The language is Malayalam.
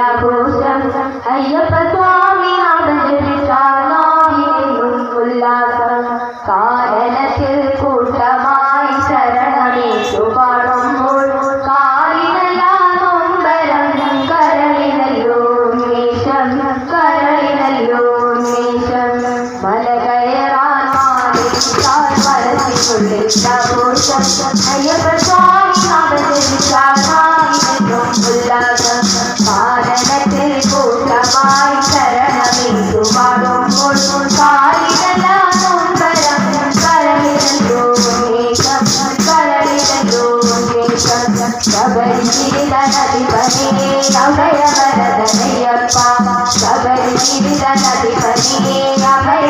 ആഘോഷം അയ്യപ്പ സ്വാമി ഉല്ലാസം കാരണത്തിൽ അയ്യപ്പ സ്വാമി శబరిగిరిల నదిపని అభయ వరదయ్యప్ప శబరిగిరిల నదిపని అభయ